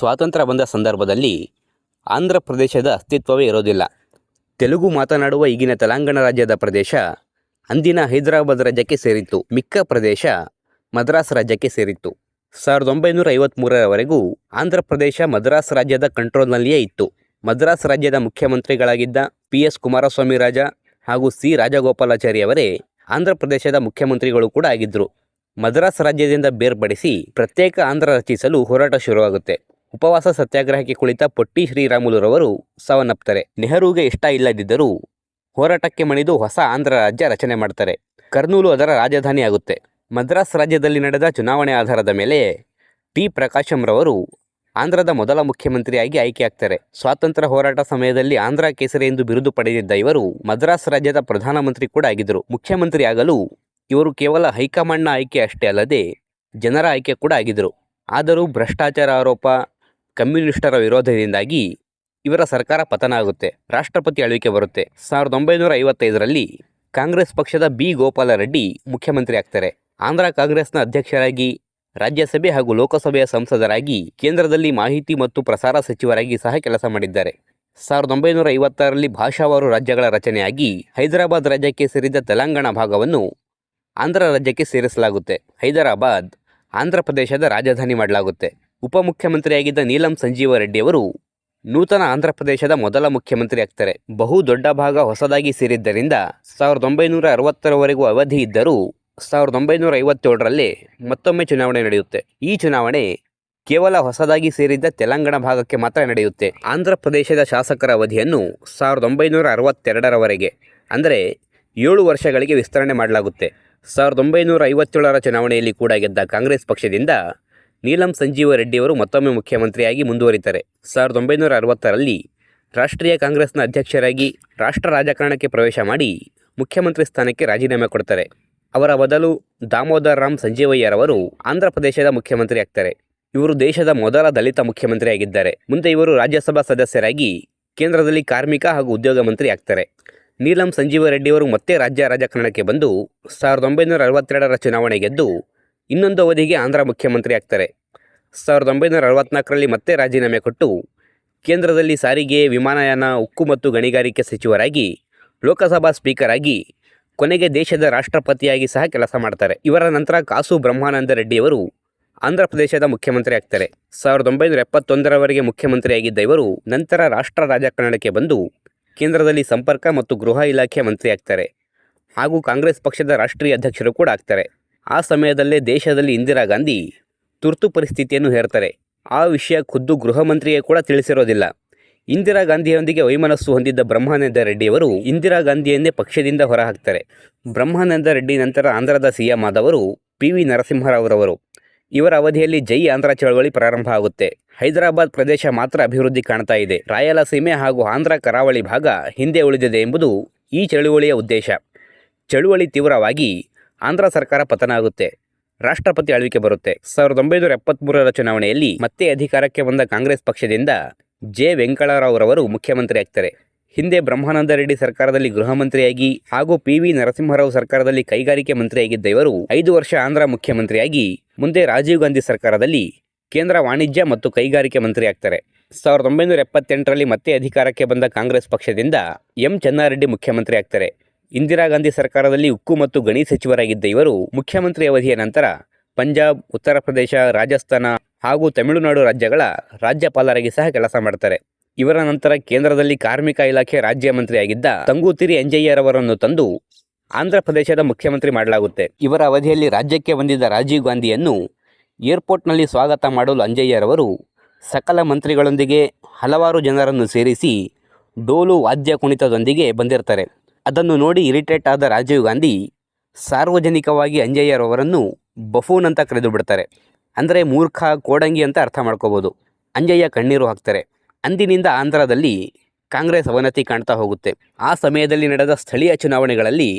ಸ್ವಾತಂತ್ರ್ಯ ಬಂದ ಸಂದರ್ಭದಲ್ಲಿ ಆಂಧ್ರ ಪ್ರದೇಶದ ಅಸ್ತಿತ್ವವೇ ಇರೋದಿಲ್ಲ. ತೆಲುಗು ಮಾತನಾಡುವ ಈಗಿನ ತೆಲಂಗಾಣ ರಾಜ್ಯದ ಪ್ರದೇಶ ಅಂದಿನ ಹೈದರಾಬಾದ್ ರಾಜ್ಯಕ್ಕೆ ಸೇರಿತ್ತು. ಮಿಕ್ಕ ಪ್ರದೇಶ ಮದ್ರಾಸ್ ರಾಜ್ಯಕ್ಕೆ ಸೇರಿತ್ತು. ಸಾವಿರದ ಒಂಬೈನೂರ ಐವತ್ತ್ಮೂರರವರೆಗೂ ಆಂಧ್ರ ಪ್ರದೇಶ ಮದ್ರಾಸ್ ರಾಜ್ಯದ ಕಂಟ್ರೋಲ್ನಲ್ಲಿಯೇ ಇತ್ತು. ಮದ್ರಾಸ್ ರಾಜ್ಯದ ಮುಖ್ಯಮಂತ್ರಿಗಳಾಗಿದ್ದ ಪಿ ಎಸ್ ಕುಮಾರಸ್ವಾಮಿ ರಾಜ ಹಾಗೂ ಸಿ ರಾಜಗೋಪಾಲಾಚಾರಿ ಅವರೇ ಆಂಧ್ರ ಪ್ರದೇಶದ ಮುಖ್ಯಮಂತ್ರಿಗಳು ಕೂಡ ಆಗಿದ್ದರು ಮದ್ರಾಸ್ ರಾಜ್ಯದಿಂದ ಬೇರ್ಪಡಿಸಿ ಪ್ರತ್ಯೇಕ ಆಂಧ್ರ ರಚಿಸಲು ಹೋರಾಟ ಶುರುವಾಗುತ್ತೆ. ಉಪವಾಸ ಸತ್ಯಾಗ್ರಹಕ್ಕೆ ಕುಳಿತ ಪೊಟ್ಟಿ ಶ್ರೀರಾಮುಲುರವರು ಸಾವನ್ನಪ್ತಾರೆ ನೆಹರೂಗೆ ಇಷ್ಟ ಇಲ್ಲದಿದ್ದರೂ ಹೋರಾಟಕ್ಕೆ ಮಣಿದು ಹೊಸ ಆಂಧ್ರ ರಾಜ್ಯ ರಚನೆ ಮಾಡ್ತಾರೆ. ಕರ್ನೂಲು ಅದರ ರಾಜಧಾನಿ ಆಗುತ್ತೆ. ಮದ್ರಾಸ್ ರಾಜ್ಯದಲ್ಲಿ ನಡೆದ ಚುನಾವಣೆ ಆಧಾರದ ಮೇಲೆ ಟಿ. ಪ್ರಕಾಶಂರವರು ಆಂಧ್ರದ ಮೊದಲ ಮುಖ್ಯಮಂತ್ರಿಯಾಗಿ ಆಯ್ಕೆಯಾಗ್ತಾರೆ. ಸ್ವಾತಂತ್ರ್ಯ ಹೋರಾಟ ಸಮಯದಲ್ಲಿ ಆಂಧ್ರ ಕೇಸರಿ ಎಂದು ಬಿರುದು ಪಡೆದಿದ್ದ ಇವರು ಮದ್ರಾಸ್ ರಾಜ್ಯದ ಪ್ರಧಾನಮಂತ್ರಿ ಕೂಡ ಆಗಿದ್ದರು. ಮುಖ್ಯಮಂತ್ರಿ ಆಗಲು ಇವರು ಕೇವಲ ಹೈಕಮಾಂಡ್ನ ಆಯ್ಕೆ ಅಷ್ಟೇ ಅಲ್ಲದೆ ಜನರ ಆಯ್ಕೆ ಕೂಡ ಆಗಿದ್ದರು. ಆದರೂ ಭ್ರಷ್ಟಾಚಾರ ಆರೋಪ ಕಮ್ಯುನಿಸ್ಟರ ವಿರೋಧದಿಂದಾಗಿ ಇವರ ಸರ್ಕಾರ ಪತನ ಆಗುತ್ತೆ ರಾಷ್ಟ್ರಪತಿ ಆಳ್ವಿಕೆ ಬರುತ್ತೆ. ಸಾವಿರದ ಒಂಬೈನೂರ ಐವತ್ತೈದರಲ್ಲಿ ಕಾಂಗ್ರೆಸ್ ಪಕ್ಷದ ಬಿ. ಗೋಪಾಲ ರೆಡ್ಡಿ ಮುಖ್ಯಮಂತ್ರಿ ಆಗ್ತಾರೆ. ಆಂಧ್ರ ಕಾಂಗ್ರೆಸ್ನ ಅಧ್ಯಕ್ಷರಾಗಿ, ರಾಜ್ಯಸಭೆ ಹಾಗೂ ಲೋಕಸಭೆಯ ಸಂಸದರಾಗಿ, ಕೇಂದ್ರದಲ್ಲಿ ಮಾಹಿತಿ ಮತ್ತು ಪ್ರಸಾರ ಸಚಿವರಾಗಿ ಸಹ ಕೆಲಸ ಮಾಡಿದ್ದಾರೆ. ಸಾವಿರದ ಒಂಬೈನೂರ ಐವತ್ತಾರರಲ್ಲಿ ಭಾಷಾವಾರು ರಾಜ್ಯಗಳ ರಚನೆಯಾಗಿ ಹೈದರಾಬಾದ್ ರಾಜ್ಯಕ್ಕೆ ಸೇರಿದ ತೆಲಂಗಾಣ ಭಾಗವನ್ನು ಆಂಧ್ರ ರಾಜ್ಯಕ್ಕೆ ಸೇರಿಸಲಾಗುತ್ತೆ. ಹೈದರಾಬಾದ್ ಆಂಧ್ರ ಪ್ರದೇಶದ ರಾಜಧಾನಿ ಮಾಡಲಾಗುತ್ತೆ. ಉಪಮುಖ್ಯಮಂತ್ರಿಯಾಗಿದ್ದ ನೀಲಂ ಸಂಜೀವ ರೆಡ್ಡಿಯವರು ನೂತನ ಆಂಧ್ರಪ್ರದೇಶದ ಮೊದಲ ಮುಖ್ಯಮಂತ್ರಿ ಆಗ್ತಾರೆ. ಬಹು ದೊಡ್ಡ ಭಾಗ ಹೊಸದಾಗಿ ಸೇರಿದ್ದರಿಂದ ಸಾವಿರದ ಒಂಬೈನೂರ ಅರವತ್ತರವರೆಗೂ ಅವಧಿ ಇದ್ದರೂ ಸಾವಿರದ ಒಂಬೈನೂರ ಐವತ್ತೇಳರಲ್ಲಿ ಮತ್ತೊಮ್ಮೆ ಚುನಾವಣೆ ನಡೆಯುತ್ತೆ. ಈ ಚುನಾವಣೆ ಕೇವಲ ಹೊಸದಾಗಿ ಸೇರಿದ್ದ ತೆಲಂಗಾಣ ಭಾಗಕ್ಕೆ ಮಾತ್ರ ನಡೆಯುತ್ತೆ. ಆಂಧ್ರ ಪ್ರದೇಶದ ಶಾಸಕರ ಅವಧಿಯನ್ನು ಸಾವಿರದ ಒಂಬೈನೂರ ಅರವತ್ತೆರಡರವರೆಗೆ, ಅಂದರೆ ಏಳು ವರ್ಷಗಳಿಗೆ ವಿಸ್ತರಣೆ ಮಾಡಲಾಗುತ್ತೆ. ಸಾವಿರದ ಒಂಬೈನೂರ ಐವತ್ತೇಳರ ಚುನಾವಣೆಯಲ್ಲಿ ಕೂಡ ಗೆದ್ದ ಕಾಂಗ್ರೆಸ್ ಪಕ್ಷದಿಂದ ನೀಲಂ ಸಂಜೀವ ರೆಡ್ಡಿಯವರು ಮತ್ತೊಮ್ಮೆ ಮುಖ್ಯಮಂತ್ರಿಯಾಗಿ ಮುಂದುವರಿತಾರೆ. ಸಾವಿರದ ಒಂಬೈನೂರ ಅರವತ್ತರಲ್ಲಿ ರಾಷ್ಟ್ರೀಯ ಕಾಂಗ್ರೆಸ್ನ ಅಧ್ಯಕ್ಷರಾಗಿ ರಾಷ್ಟ್ರ ರಾಜಕಾರಣಕ್ಕೆ ಪ್ರವೇಶ ಮಾಡಿ ಮುಖ್ಯಮಂತ್ರಿ ಸ್ಥಾನಕ್ಕೆ ರಾಜೀನಾಮೆ ಕೊಡ್ತಾರೆ. ಅವರ ಬದಲು ದಾಮೋದರ್ ರಾಮ್ ಸಂಜೀವಯ್ಯರವರು ಆಂಧ್ರ ಪ್ರದೇಶದ ಮುಖ್ಯಮಂತ್ರಿ ಆಗ್ತಾರೆ. ಇವರು ದೇಶದ ಮೊದಲ ದಲಿತ ಮುಖ್ಯಮಂತ್ರಿಯಾಗಿದ್ದಾರೆ. ಮುಂದೆ ಇವರು ರಾಜ್ಯಸಭಾ ಸದಸ್ಯರಾಗಿ ಕೇಂದ್ರದಲ್ಲಿ ಕಾರ್ಮಿಕ ಹಾಗೂ ಉದ್ಯೋಗ ಮಂತ್ರಿ ಆಗ್ತಾರೆ. ನೀಲಂ ಸಂಜೀವ ರೆಡ್ಡಿಯವರು ಮತ್ತೆ ರಾಜ್ಯ ರಾಜಕಾರಣಕ್ಕೆ ಬಂದು ಸಾವಿರದ ಒಂಬೈನೂರ ಅರವತ್ತೆರಡರ ಚುನಾವಣೆ ಗೆದ್ದು ಇನ್ನೊಂದು ಅವಧಿಗೆ ಆಂಧ್ರ ಮುಖ್ಯಮಂತ್ರಿ ಆಗ್ತಾರೆ. ಸಾವಿರದ ಒಂಬೈನೂರ ಅರವತ್ನಾಲ್ಕರಲ್ಲಿ ಮತ್ತೆ ರಾಜೀನಾಮೆ ಕೊಟ್ಟು ಕೇಂದ್ರದಲ್ಲಿ ಸಾರಿಗೆ, ವಿಮಾನಯಾನ, ಉಕ್ಕು ಮತ್ತು ಗಣಿಗಾರಿಕೆ ಸಚಿವರಾಗಿ, ಲೋಕಸಭಾ ಸ್ಪೀಕರ್ ಆಗಿ, ಕೊನೆಗೆ ದೇಶದ ರಾಷ್ಟ್ರಪತಿಯಾಗಿ ಸಹ ಕೆಲಸ ಮಾಡ್ತಾರೆ. ಇವರ ನಂತರ ಕಾಸು ಬ್ರಹ್ಮಾನಂದ ರೆಡ್ಡಿಯವರು ಆಂಧ್ರ ಪ್ರದೇಶದ ಮುಖ್ಯಮಂತ್ರಿ ಆಗ್ತಾರೆ. ಸಾವಿರದ ಒಂಬೈನೂರ ಎಪ್ಪತ್ತೊಂದರವರೆಗೆ ಮುಖ್ಯಮಂತ್ರಿಯಾಗಿದ್ದ ಇವರು ನಂತರ ರಾಷ್ಟ್ರ ರಾಜಕಾರಣಕ್ಕೆ ಬಂದು ಕೇಂದ್ರದಲ್ಲಿ ಸಂಪರ್ಕ ಮತ್ತು ಗೃಹ ಇಲಾಖೆ ಮಂತ್ರಿ ಆಗ್ತಾರೆ. ಹಾಗೂ ಕಾಂಗ್ರೆಸ್ ಪಕ್ಷದ ರಾಷ್ಟ್ರೀಯ ಅಧ್ಯಕ್ಷರು ಕೂಡ ಆಗ್ತಾರೆ. ಆ ಸಮಯದಲ್ಲೇ ದೇಶದಲ್ಲಿ ಇಂದಿರಾ ಗಾಂಧಿ ತುರ್ತು ಪರಿಸ್ಥಿತಿಯನ್ನು ಹೇರ್ತಾರೆ. ಆ ವಿಷಯ ಖುದ್ದು ಗೃಹ ಮಂತ್ರಿಯೇ ಕೂಡ ತಿಳಿಸಿರೋದಿಲ್ಲ. ಇಂದಿರಾ ಗಾಂಧಿಯೊಂದಿಗೆ ವೈಮನಸ್ಸು ಹೊಂದಿದ್ದ ಬ್ರಹ್ಮಾನಂದ ರೆಡ್ಡಿಯವರು ಇಂದಿರಾ ಗಾಂಧಿಯನ್ನೇ ಪಕ್ಷದಿಂದ ಹೊರಹಾಕ್ತಾರೆ. ಬ್ರಹ್ಮಾನಂದ ರೆಡ್ಡಿ ನಂತರ ಆಂಧ್ರದ ಸಿಎಂ ಆದವರು ಪಿ ವಿ ನರಸಿಂಹರಾವ್ರವರು. ಇವರ ಅವಧಿಯಲ್ಲಿ ಜೈ ಆಂಧ್ರ ಚಳವಳಿ ಪ್ರಾರಂಭ ಆಗುತ್ತೆ. ಹೈದರಾಬಾದ್ ಪ್ರದೇಶ ಮಾತ್ರ ಅಭಿವೃದ್ಧಿ ಕಾಣ್ತಾ ಇದೆ. ರಾಯಲಸೀಮೆ ಹಾಗೂ ಆಂಧ್ರ ಕರಾವಳಿ ಭಾಗ ಹಿಂದೆ ಉಳಿದಿದೆ ಎಂಬುದು ಈ ಚಳುವಳಿಯ ಉದ್ದೇಶ. ಚಳುವಳಿ ತೀವ್ರವಾಗಿ ಆಂಧ್ರ ಸರ್ಕಾರ ಪತನ ಆಗುತ್ತೆ. ರಾಷ್ಟ್ರಪತಿ ಆಳ್ವಿಕೆ ಬರುತ್ತೆ. ಸಾವಿರದ ಒಂಬೈನೂರ ಎಪ್ಪತ್ತ್ಮೂರರ ಚುನಾವಣೆಯಲ್ಲಿ ಮತ್ತೆ ಅಧಿಕಾರಕ್ಕೆ ಬಂದ ಕಾಂಗ್ರೆಸ್ ಪಕ್ಷದಿಂದ ಜೆ. ವೆಂಕಟರಾವ್ರವರು ಮುಖ್ಯಮಂತ್ರಿ ಆಗ್ತಾರೆ. ಹಿಂದೆ ಬ್ರಹ್ಮಾನಂದ ರೆಡ್ಡಿ ಸರ್ಕಾರದಲ್ಲಿ ಗೃಹ ಮಂತ್ರಿಯಾಗಿ ಹಾಗೂ ಪಿ. ವಿ. ನರಸಿಂಹರಾವ್ ಸರ್ಕಾರದಲ್ಲಿ ಕೈಗಾರಿಕೆ ಮಂತ್ರಿಯಾಗಿದ್ದ ಇವರು ಐದು ವರ್ಷ ಆಂಧ್ರ ಮುಖ್ಯಮಂತ್ರಿಯಾಗಿ, ಮುಂದೆ ರಾಜೀವ್ ಗಾಂಧಿ ಸರ್ಕಾರದಲ್ಲಿ ಕೇಂದ್ರ ವಾಣಿಜ್ಯ ಮತ್ತು ಕೈಗಾರಿಕೆ ಮಂತ್ರಿ ಆಗ್ತಾರೆ. ಸಾವಿರದ ಒಂಬೈನೂರ ಎಪ್ಪತ್ತೆಂಟರಲ್ಲಿ ಮತ್ತೆ ಅಧಿಕಾರಕ್ಕೆ ಬಂದ ಕಾಂಗ್ರೆಸ್ ಪಕ್ಷದಿಂದ ಎಂ. ಚೆನ್ನಾರೆಡ್ಡಿ ಮುಖ್ಯಮಂತ್ರಿ ಆಗ್ತಾರೆ. ಇಂದಿರಾ ಗಾಂಧಿ ಸರ್ಕಾರದಲ್ಲಿ ಉಕ್ಕು ಮತ್ತು ಗಣಿ ಸಚಿವರಾಗಿದ್ದ ಇವರು ಮುಖ್ಯಮಂತ್ರಿ ಅವಧಿಯ ನಂತರ ಪಂಜಾಬ್, ಉತ್ತರ ಪ್ರದೇಶ, ರಾಜಸ್ಥಾನ ಹಾಗೂ ತಮಿಳುನಾಡು ರಾಜ್ಯಗಳ ರಾಜ್ಯಪಾಲರಾಗಿ ಸಹ ಕೆಲಸ ಮಾಡ್ತಾರೆ. ಇವರ ನಂತರ ಕೇಂದ್ರದಲ್ಲಿ ಕಾರ್ಮಿಕ ಇಲಾಖೆ ರಾಜ್ಯ ಮಂತ್ರಿಯಾಗಿದ್ದ ತಂಗೂತಿರಿ ಅಂಜಯ್ಯರವರನ್ನು ತಂದು ಆಂಧ್ರ ಪ್ರದೇಶದ ಮುಖ್ಯಮಂತ್ರಿ ಮಾಡಲಾಗುತ್ತೆ. ಇವರ ಅವಧಿಯಲ್ಲಿ ರಾಜ್ಯಕ್ಕೆ ಬಂದಿದ್ದ ರಾಜೀವ್ ಗಾಂಧಿಯನ್ನು ಏರ್ಪೋರ್ಟ್ನಲ್ಲಿ ಸ್ವಾಗತ ಮಾಡಲು ಅಂಜಯ್ಯರವರು ಸಕಲ ಮಂತ್ರಿಗಳೊಂದಿಗೆ ಹಲವಾರು ಜನರನ್ನು ಸೇರಿಸಿ ಡೋಲು ವಾದ್ಯ ಕುಣಿತದೊಂದಿಗೆ ಬಂದಿರ್ತಾರೆ. ಅದನ್ನು ನೋಡಿ ಇರಿಟೇಟ್ ಆದ ರಾಜೀವ್ ಗಾಂಧಿ ಸಾರ್ವಜನಿಕವಾಗಿ ಅಂಜಯ್ಯರವರನ್ನು ಬಫೂನ್ ಅಂತ ಕರೆದು ಬಿಡ್ತಾರೆ ಅಂದರೆ ಮೂರ್ಖ, ಕೋಡಂಗಿ ಅಂತ ಅರ್ಥ ಮಾಡ್ಕೋಬೋದು. ಅಂಜಯ್ಯ ಕಣ್ಣೀರು ಹಾಕ್ತಾರೆ. ಅಂದಿನಿಂದ ಆಂಧ್ರದಲ್ಲಿ ಕಾಂಗ್ರೆಸ್ ಅವನತಿ ಕಾಣ್ತಾ ಹೋಗುತ್ತೆ. ಆ ಸಮಯದಲ್ಲಿ ನಡೆದ ಸ್ಥಳೀಯ ಚುನಾವಣೆಗಳಲ್ಲಿ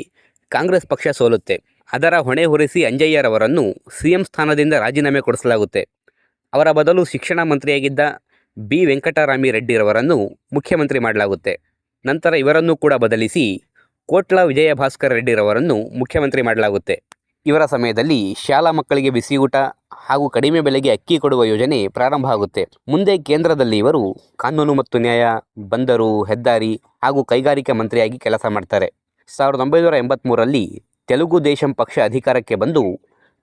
ಕಾಂಗ್ರೆಸ್ ಪಕ್ಷ ಸೋಲುತ್ತೆ. ಅದರ ಹೊಣೆ ಹೊರಿಸಿ ಅಂಜಯ್ಯರವರನ್ನು ಸಿ ಎಂ ಸ್ಥಾನದಿಂದ ರಾಜೀನಾಮೆ ಕೊಡಿಸಲಾಗುತ್ತೆ. ಅವರ ಬದಲು ಶಿಕ್ಷಣ ಮಂತ್ರಿಯಾಗಿದ್ದ ಬಿ ವೆಂಕಟರಾಮಿ ರೆಡ್ಡಿರವರನ್ನು ಮುಖ್ಯಮಂತ್ರಿ ಮಾಡಲಾಗುತ್ತೆ. ನಂತರ ಇವರನ್ನು ಕೂಡ ಬದಲಿಸಿ ಕೋಟ್ಲ ವಿಜಯಭಾಸ್ಕರ್ ರೆಡ್ಡಿರವರನ್ನು ಮುಖ್ಯಮಂತ್ರಿ ಮಾಡಲಾಗುತ್ತೆ. ಇವರ ಸಮಯದಲ್ಲಿ ಶಾಲಾ ಮಕ್ಕಳಿಗೆ ಬಿಸಿಯೂಟ ಹಾಗೂ ಕಡಿಮೆ ಬೆಲೆಗೆ ಅಕ್ಕಿ ಕೊಡುವ ಯೋಜನೆ ಪ್ರಾರಂಭ ಆಗುತ್ತೆ. ಮುಂದೆ ಕೇಂದ್ರದಲ್ಲಿ ಇವರು ಕಾನೂನು ಮತ್ತು ನ್ಯಾಯ, ಬಂದರು, ಹೆದ್ದಾರಿ ಹಾಗೂ ಕೈಗಾರಿಕಾ ಮಂತ್ರಿಯಾಗಿ ಕೆಲಸ ಮಾಡ್ತಾರೆ. ಸಾವಿರದ ಒಂಬೈನೂರ ಎಂಬತ್ತ್ಮೂರರಲ್ಲಿ ತೆಲುಗು ದೇಶಂ ಪಕ್ಷ ಅಧಿಕಾರಕ್ಕೆ ಬಂದು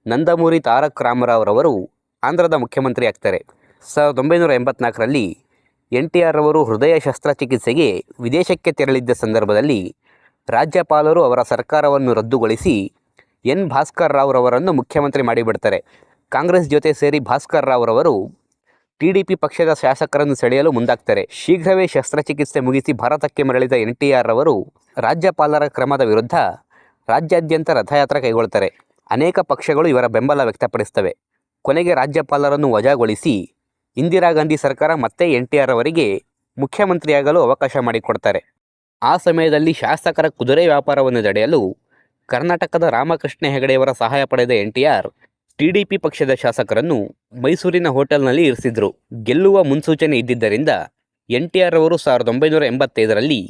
ನಂದಮೂರಿ ತಾರಕ್ ರಾಮರಾವ್ರವರು ಆಂಧ್ರದ ಮುಖ್ಯಮಂತ್ರಿ ಆಗ್ತಾರೆ. ಸಾವಿರದ ಒಂಬೈನೂರ ಎಂಬತ್ನಾಲ್ಕರಲ್ಲಿ ಎನ್ ಟಿ ಆರ್ ಅವರು ಹೃದಯ ಶಸ್ತ್ರಚಿಕಿತ್ಸೆಗೆ ವಿದೇಶಕ್ಕೆ ತೆರಳಿದ್ದ ಸಂದರ್ಭದಲ್ಲಿ ರಾಜ್ಯಪಾಲರು ಅವರ ಸರ್ಕಾರವನ್ನು ರದ್ದುಗೊಳಿಸಿ ಎನ್ ಭಾಸ್ಕರ್ ರಾವ್ರವರನ್ನು ಮುಖ್ಯಮಂತ್ರಿ ಮಾಡಿಬಿಡ್ತಾರೆ. ಕಾಂಗ್ರೆಸ್ ಜೊತೆ ಸೇರಿ ಭಾಸ್ಕರ್ ರಾವ್ರವರು ಟಿ ಡಿ ಪಿ ಪಕ್ಷದ ಶಾಸಕರನ್ನು ಸೆಳೆಯಲು ಮುಂದಾಗ್ತಾರೆ. ಶೀಘ್ರವೇ ಶಸ್ತ್ರಚಿಕಿತ್ಸೆ ಮುಗಿಸಿ ಭಾರತಕ್ಕೆ ಮರಳಿದ ಎನ್ ಟಿ ಆರ್ ಅವರು ರಾಜ್ಯಪಾಲರ ಕ್ರಮದ ವಿರುದ್ಧ ರಾಜ್ಯಾದ್ಯಂತ ರಥಯಾತ್ರೆ ಕೈಗೊಳ್ತಾರೆ. ಅನೇಕ ಪಕ್ಷಗಳು ಇವರ ಬೆಂಬಲ ವ್ಯಕ್ತಪಡಿಸ್ತವೆ ಕೊನೆಗೆ ರಾಜ್ಯಪಾಲರನ್ನು ವಜಾಗೊಳಿಸಿ ಇಂದಿರಾ ಗಾಂಧಿ ಸರ್ಕಾರ ಮತ್ತೆ ಎನ್ ಟಿ ಆರ್ ಅವರಿಗೆ ಮುಖ್ಯಮಂತ್ರಿಯಾಗಲು ಅವಕಾಶ ಮಾಡಿಕೊಡ್ತಾರೆ. ಆ ಸಮಯದಲ್ಲಿ ಶಾಸಕರ ಕುದುರೆ ವ್ಯಾಪಾರವನ್ನು ತಡೆಯಲು ಕರ್ನಾಟಕದ ರಾಮಕೃಷ್ಣ ಹೆಗಡೆಯವರ ಸಹಾಯ ಪಡೆದ N T R T D P ಪಕ್ಷದ ಶಾಸಕರನ್ನು ಮೈಸೂರಿನ ಹೋಟೆಲ್ನಲ್ಲಿ ಇರಿಸಿದ್ರು. ಗೆಲ್ಲುವ ಮುನ್ಸೂಚನೆ ಇದ್ದಿದ್ದರಿಂದ ಎನ್ ಟಿ ಆರ್ ಅವರು ಸಾವಿರದ ಒಂಬೈನೂರ ಎಂಬತ್ತೈದರಲ್ಲಿ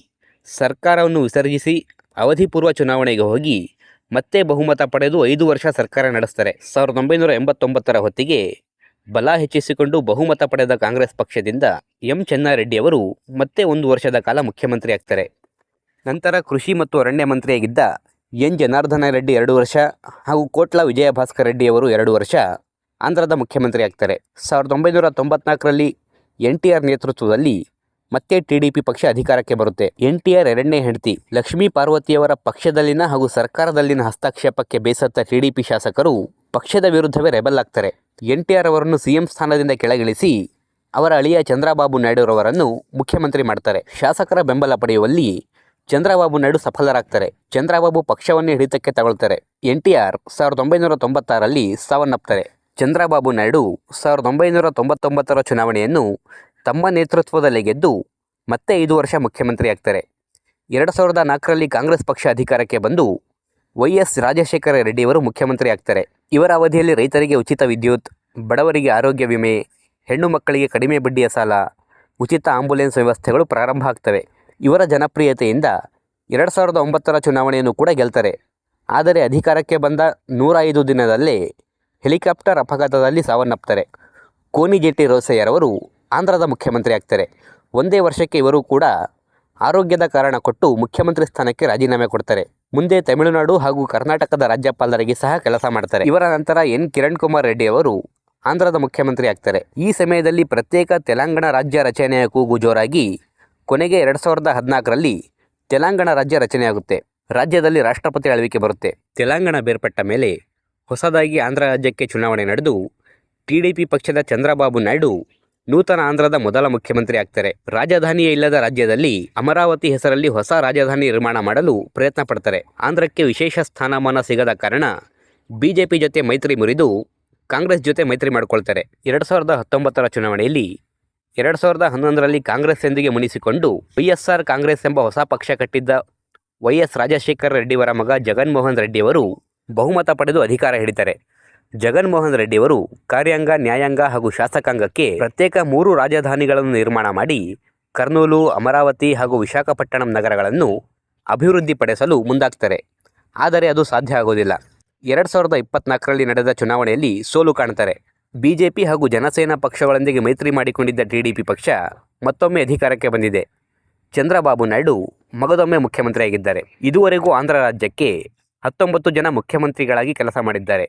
ಸರ್ಕಾರವನ್ನು ವಿಸರ್ಜಿಸಿ ಅವಧಿಪೂರ್ವ ಚುನಾವಣೆಗೆ ಹೋಗಿ ಮತ್ತೆ ಬಹುಮತ ಪಡೆದು ಐದು ವರ್ಷ ಸರ್ಕಾರ ನಡೆಸ್ತಾರೆ. ಸಾವಿರದ ಒಂಬೈನೂರ ಎಂಬತ್ತೊಂಬತ್ತರ ಹೊತ್ತಿಗೆ ಬಲ ಹೆಚ್ಚಿಸಿಕೊಂಡು ಬಹುಮತ ಪಡೆದ ಕಾಂಗ್ರೆಸ್ ಪಕ್ಷದಿಂದ ಎಂ. ಚೆನ್ನಾರೆಡ್ಡಿಯವರು ಮತ್ತೆ ಒಂದು ವರ್ಷದ ಕಾಲ ಮುಖ್ಯಮಂತ್ರಿ ಆಗ್ತಾರೆ. ನಂತರ ಕೃಷಿ ಮತ್ತು ಅರಣ್ಯ ಮಂತ್ರಿಯಾಗಿದ್ದ ಎನ್. ಜನಾರ್ದನ ರೆಡ್ಡಿ ಎರಡು ವರ್ಷ ಹಾಗೂ ಕೋಟ್ಲ ವಿಜಯಭಾಸ್ಕರ್ ರೆಡ್ಡಿಯವರು ಎರಡು ವರ್ಷ ಆಂಧ್ರದ ಮುಖ್ಯಮಂತ್ರಿ ಆಗ್ತಾರೆ ಸಾವಿರದ ಒಂಬೈನೂರ ತೊಂಬತ್ನಾಲ್ಕರಲ್ಲಿ ಎನ್ ಟಿ ಆರ್ ನೇತೃತ್ವದಲ್ಲಿ ಮತ್ತೆ ಟಿ ಡಿ ಪಿ ಪಕ್ಷ ಅಧಿಕಾರಕ್ಕೆ ಬರುತ್ತೆ. ಎನ್ ಟಿ ಆರ್ ಎರಡನೇ ಹೆಂಡತಿ ಲಕ್ಷ್ಮೀ ಪಾರ್ವತಿಯವರ ಪಕ್ಷದಲ್ಲಿನ ಹಾಗೂ ಸರ್ಕಾರದಲ್ಲಿನ ಹಸ್ತಕ್ಷೇಪಕ್ಕೆ ಬೇಸತ್ತ ಟಿ ಡಿ ಪಿ ಶಾಸಕರು ಪಕ್ಷದ ವಿರುದ್ಧವೇ ರೆಬಲ್ ಆಗ್ತಾರೆ. ಎನ್ ಟಿ ಆರ್ ಅವರನ್ನು ಸಿಎಂ ಸ್ಥಾನದಿಂದ ಕೆಳಗಿಳಿಸಿ ಅವರ ಅಳಿಯ ಚಂದ್ರಬಾಬು ನಾಯ್ಡುರವರನ್ನು ಮುಖ್ಯಮಂತ್ರಿ ಮಾಡ್ತಾರೆ. ಶಾಸಕರ ಬೆಂಬಲ ಪಡೆಯುವಲ್ಲಿ ಚಂದ್ರಬಾಬು ನಾಯ್ಡು ಸಫಲರಾಗ್ತಾರೆ. ಚಂದ್ರಬಾಬು ಪಕ್ಷವನ್ನೇ ಹಿಡಿತಕ್ಕೆ ತಗೊಳ್ತಾರೆ. ಎನ್ ಟಿ ಆರ್ ಸಾವಿರದ ಒಂಬೈನೂರ ತೊಂಬತ್ತಾರಲ್ಲಿ ಸಾವನ್ನಪ್ತಾರೆ. ಚಂದ್ರಬಾಬು ನಾಯ್ಡು ಸಾವಿರದ ಒಂಬೈನೂರ ತೊಂಬತ್ತೊಂಬತ್ತರ ಚುನಾವಣೆಯನ್ನು ತಮ್ಮ ನೇತೃತ್ವದಲ್ಲಿ ಗೆದ್ದು ಮತ್ತೆ ಐದು ವರ್ಷ ಮುಖ್ಯಮಂತ್ರಿ ಆಗ್ತಾರೆ ಎರಡು ಸಾವಿರದ ನಾಲ್ಕರಲ್ಲಿ ಕಾಂಗ್ರೆಸ್ ಪಕ್ಷ ಅಧಿಕಾರಕ್ಕೆ ಬಂದು ವೈ ಎಸ್ ರಾಜಶೇಖರ ರೆಡ್ಡಿಯವರು ಮುಖ್ಯಮಂತ್ರಿ ಆಗ್ತಾರೆ ಇವರ ಅವಧಿಯಲ್ಲಿ ರೈತರಿಗೆ ಉಚಿತ ವಿದ್ಯುತ್, ಬಡವರಿಗೆ ಆರೋಗ್ಯ ವಿಮೆ, ಹೆಣ್ಣು ಮಕ್ಕಳಿಗೆ ಕಡಿಮೆ ಬಡ್ಡಿಯ ಸಾಲ, ಉಚಿತ ಆಂಬುಲೆನ್ಸ್ ವ್ಯವಸ್ಥೆಗಳು ಪ್ರಾರಂಭ ಆಗ್ತವೆ. ಇವರ ಜನಪ್ರಿಯತೆಯಿಂದ ಎರಡು ಸಾವಿರದ ಒಂಬತ್ತರ ಚುನಾವಣೆಯನ್ನು ಕೂಡ ಗೆಲ್ತಾರೆ. ಆದರೆ ಅಧಿಕಾರಕ್ಕೆ ಬಂದ ನೂರ ಐದು ದಿನದಲ್ಲೇ ಹೆಲಿಕಾಪ್ಟರ್ ಅಪಘಾತದಲ್ಲಿ ಸಾವನ್ನಪ್ತಾರೆ ಕೋನಿಜೆಟ್ಟಿ ರೋಸಯ್ಯರವರು ಆಂಧ್ರದ ಮುಖ್ಯಮಂತ್ರಿ ಆಗ್ತಾರೆ. ಒಂದೇ ವರ್ಷಕ್ಕೆ ಇವರು ಕೂಡ ಆರೋಗ್ಯದ ಕಾರಣ ಕೊಟ್ಟು ಮುಖ್ಯಮಂತ್ರಿ ಸ್ಥಾನಕ್ಕೆ ರಾಜೀನಾಮೆ ಕೊಡ್ತಾರೆ. ಮುಂದೆ ತಮಿಳುನಾಡು ಹಾಗೂ ಕರ್ನಾಟಕದ ರಾಜ್ಯಪಾಲರಿಗೆ ಸಹ ಕೆಲಸ ಮಾಡ್ತಾರೆ. ಇವರ ನಂತರ ಎನ್. ಕಿರಣ್ ಕುಮಾರ್ ರೆಡ್ಡಿ ಅವರು ಆಂಧ್ರದ ಮುಖ್ಯಮಂತ್ರಿ ಆಗ್ತಾರೆ. ಈ ಸಮಯದಲ್ಲಿ ಪ್ರತ್ಯೇಕ ತೆಲಂಗಾಣ ರಾಜ್ಯ ರಚನೆಯ ಕೂಗು ಜೋರಾಗಿ ಕೊನೆಗೆ ಎರಡು ಸಾವಿರದ ಹದಿನಾಲ್ಕರಲ್ಲಿ ತೆಲಂಗಾಣ ರಾಜ್ಯ ರಚನೆಯಾಗುತ್ತೆ. ರಾಜ್ಯದಲ್ಲಿ ರಾಷ್ಟ್ರಪತಿ ಆಳ್ವಿಕೆ ಬರುತ್ತೆ. ತೆಲಂಗಾಣ ಬೇರ್ಪಟ್ಟ ಮೇಲೆ ಹೊಸದಾಗಿ ಆಂಧ್ರ ರಾಜ್ಯಕ್ಕೆ ಚುನಾವಣೆ ನಡೆದು ಟಿ ಡಿ ಪಿ ಪಕ್ಷದ ಚಂದ್ರಬಾಬು ನಾಯ್ಡು ನೂತನ ಆಂಧ್ರದ ಮೊದಲ ಮುಖ್ಯಮಂತ್ರಿ ಆಗ್ತಾರೆ. ರಾಜಧಾನಿಯೇ ಇಲ್ಲದ ರಾಜ್ಯದಲ್ಲಿ ಅಮರಾವತಿ ಹೆಸರಲ್ಲಿ ಹೊಸ ರಾಜಧಾನಿ ನಿರ್ಮಾಣ ಮಾಡಲು ಪ್ರಯತ್ನ ಪಡ್ತಾರೆ. ಆಂಧ್ರಕ್ಕೆ ವಿಶೇಷ ಸ್ಥಾನಮಾನ ಸಿಗದ ಕಾರಣ ಬಿಜೆಪಿ ಜೊತೆ ಮೈತ್ರಿ ಮುರಿದು ಕಾಂಗ್ರೆಸ್ ಜೊತೆ ಮೈತ್ರಿ ಮಾಡಿಕೊಳ್ತಾರೆ. ಎರಡು ಸಾವಿರದ ಹತ್ತೊಂಬತ್ತರ ಚುನಾವಣೆಯಲ್ಲಿ ಎರಡು ಸಾವಿರದ ಹನ್ನೊಂದರಲ್ಲಿ ಕಾಂಗ್ರೆಸ್ನೊಂದಿಗೆ ಮುನಿಸಿಕೊಂಡು ಆರ್ ಕಾಂಗ್ರೆಸ್ ಎಂಬ ಹೊಸ ಪಕ್ಷ ಕಟ್ಟಿದ್ದ ವೈ ಎಸ್ ರಾಜಶೇಖರ ರೆಡ್ಡಿಯವರ ಮಗ ಜಗನ್ಮೋಹನ್ ರೆಡ್ಡಿಯವರು ಬಹುಮತ ಪಡೆದು ಅಧಿಕಾರ ಹಿಡಿತಾರೆ. ಜಗನ್ಮೋಹನ್ ರೆಡ್ಡಿಯವರು ಕಾರ್ಯಾಂಗ, ನ್ಯಾಯಾಂಗ ಹಾಗೂ ಶಾಸಕಾಂಗಕ್ಕೆ ಪ್ರತ್ಯೇಕ ಮೂರು ರಾಜಧಾನಿಗಳನ್ನು ನಿರ್ಮಾಣ ಮಾಡಿ ಕರ್ನೂಲು, ಅಮರಾವತಿ ಹಾಗೂ ವಿಶಾಖಪಟ್ಟಣಂ ನಗರಗಳನ್ನು ಅಭಿವೃದ್ಧಿಪಡಿಸಲು ಮುಂದಾಗ್ತಾರೆ. ಆದರೆ ಅದು ಸಾಧ್ಯ ಆಗೋದಿಲ್ಲ. ಎರಡು ಸಾವಿರದ ಇಪ್ಪತ್ನಾಲ್ಕರಲ್ಲಿ ನಡೆದ ಚುನಾವಣೆಯಲ್ಲಿ ಸೋಲು ಕಾಣ್ತಾರೆ. ಬಿಜೆಪಿ ಹಾಗೂ ಜನಸೇನಾ ಪಕ್ಷಗಳೊಂದಿಗೆ ಮೈತ್ರಿ ಮಾಡಿಕೊಂಡಿದ್ದ ಟಿ ಡಿ ಪಿ ಪಕ್ಷ ಮತ್ತೊಮ್ಮೆ ಅಧಿಕಾರಕ್ಕೆ ಬಂದಿದೆ. ಚಂದ್ರಬಾಬು ನಾಯ್ಡು ಮಗದೊಮ್ಮೆ ಮುಖ್ಯಮಂತ್ರಿಯಾಗಿದ್ದಾರೆ. ಇದುವರೆಗೂ ಆಂಧ್ರ ರಾಜ್ಯಕ್ಕೆ ಹತ್ತೊಂಬತ್ತು ಜನ ಮುಖ್ಯಮಂತ್ರಿಗಳಾಗಿ ಕೆಲಸ ಮಾಡಿದ್ದಾರೆ.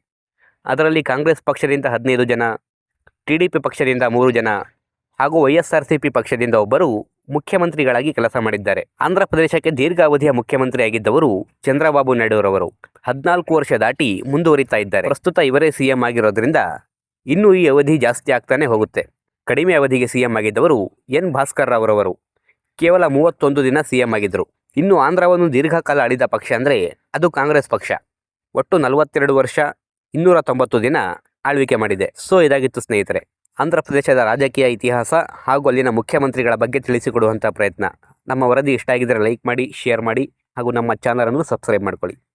ಅದರಲ್ಲಿ ಕಾಂಗ್ರೆಸ್ ಪಕ್ಷದಿಂದ ಹದಿನೈದು ಜನ ಟಿ ಡಿ ಪಿ ಪಕ್ಷದಿಂದ ಮೂರು ಜನ ಹಾಗೂ ವೈ ಸಿ ಪಿ ಪಕ್ಷದಿಂದ ಒಬ್ಬರು ಮುಖ್ಯಮಂತ್ರಿಗಳಾಗಿ ಕೆಲಸ ಮಾಡಿದ್ದಾರೆ. ಆಂಧ್ರ ಪ್ರದೇಶಕ್ಕೆ ದೀರ್ಘಾವಧಿಯ ಮುಖ್ಯಮಂತ್ರಿಯಾಗಿದ್ದವರು ಚಂದ್ರಬಾಬು ನಾಯ್ಡುರವರು. ಹದಿನಾಲ್ಕು ವರ್ಷ ದಾಟಿ ಮುಂದುವರಿತಾ ಇದ್ದಾರೆ. ಪ್ರಸ್ತುತ ಇವರೇ ಸಿಎಂ ಆಗಿರೋದ್ರಿಂದ ಇನ್ನೂ ಈ ಅವಧಿ ಜಾಸ್ತಿ ಆಗ್ತಾನೆ ಹೋಗುತ್ತೆ. ಕಡಿಮೆ ಅವಧಿಗೆ ಸಿಎಂ ಆಗಿದ್ದವರು ಎನ್ ಭಾಸ್ಕರ್ ರಾವ್ರವರು. ಕೇವಲ ಮೂವತ್ತೊಂದು ದಿನ ಸಿಎಂ ಆಗಿದ್ದರು ಇನ್ನು ಆಂಧ್ರವನ್ನು ದೀರ್ಘಕಾಲ ಆಳಿದ ಪಕ್ಷ ಅಂದರೆ ಅದು ಕಾಂಗ್ರೆಸ್ ಪಕ್ಷ. ಒಟ್ಟು ನಲವತ್ತೆರಡು ವರ್ಷ, ಇನ್ನೂರ ತೊಂಬತ್ತು ದಿನ ಆಳ್ವಿಕೆ ಮಾಡಿದೆ. ಸೊ, ಇದಾಗಿತ್ತು ಸ್ನೇಹಿತರೆ. ಆಂಧ್ರ ಪ್ರದೇಶದ ರಾಜಕೀಯ ಇತಿಹಾಸ ಹಾಗೂ ಅಲ್ಲಿನ ಮುಖ್ಯಮಂತ್ರಿಗಳ ಬಗ್ಗೆ ತಿಳಿಸಿಕೊಡುವಂಥ ಪ್ರಯತ್ನ. ನಮ್ಮ ವರದಿ ಇಷ್ಟ ಆಗಿದ್ದರೆ ಲೈಕ್ ಮಾಡಿ, ಶೇರ್ ಮಾಡಿ ಹಾಗೂ ನಮ್ಮ ಚಾನಲನ್ನು ಸಬ್ಸ್ಕ್ರೈಬ್ ಮಾಡ್ಕೊಳ್ಳಿ.